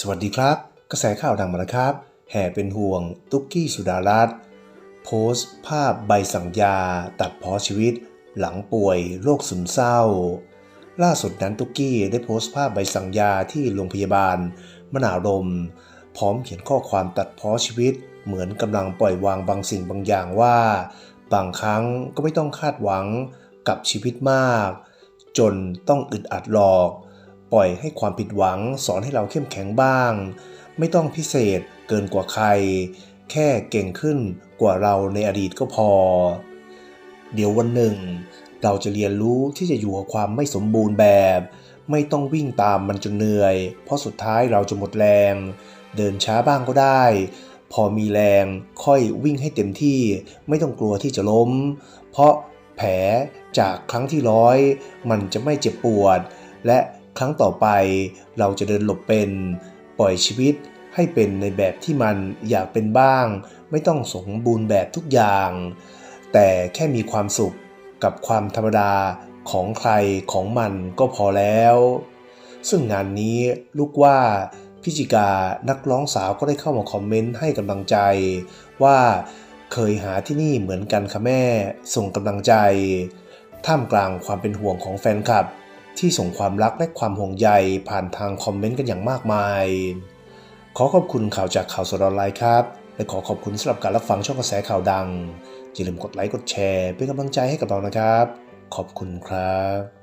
สวัสดีครับ กระแสข่าวดังมาแล้วครับ แห่เป็นห่วง ตุ๊กกี้สุดารัตน์โพสต์ภาพใบสั่งยา ตัดเพอชีวิต หลังป่วยโรคซึมเศร้า ล่าสุดนั้นตุ๊กกี้ได้โพสต์ภาพใบสั่งยาที่โรงพยาบาล มนารมพร้อมเขียนข้อความตัดเพอชีวิต เหมือนกำลังปล่อยวางบางสิ่งบางอย่างว่าบางครั้งก็ไม่ต้องคาดหวังกับชีวิตมาก จนต้องอึดอัดหรอก ปล่อยให้ความผิดหวังสอนให้เราเข้มแข็งบ้าง ไม่ต้องพิเศษเกินกว่าใคร แค่เก่งขึ้นกว่าเราในอดีตก็พอ เดี๋ยววันหนึ่ง เราจะเรียนรู้ที่จะอยู่กับความไม่สมบูรณ์แบบ ไม่ต้องวิ่งตามมันจนเหนื่อย เพราะสุดท้ายเราจะหมดแรง เดินช้าบ้างก็ได้ พอมีแรงค่อยวิ่งให้เต็มที่ ไม่ต้องกลัวที่จะล้ม เพราะแผลจากครั้งที่ร้อย มันจะไม่เจ็บปวด และ ครั้งต่อไปเราจะเดินหลบเป็น ปล่อยชีวิตให้เป็นในแบบที่มันอยากเป็นบ้าง ไม่ต้องสมบูรณ์แบบทุกอย่าง แต่แค่มีความสุขกับความธรรมดาของใครของมันก็พอแล้ว ซึ่งงานนี้ลูกว่าพิจิกานักร้องสาวก็ได้เข้ามาคอมเมนต์ให้กำลังใจ ว่าเคยหาที่นี่เหมือนกันค่ะแม่ส่งกำลังใจ ท่ามกลางความเป็นห่วงของแฟนคลับ ที่ส่งความรักและความห่วงใยผ่านทางคอมเมนต์กันอย่างมากมาย ขอขอบคุณข่าวจากข่าวสดออนไลน์ครับ และขอขอบคุณสำหรับการรับฟังช่องกระแสข่าวดังอย่าลืมกดไลค์กดแชร์ เป็นกำลังใจให้กับเรานะครับ ขอบคุณครับ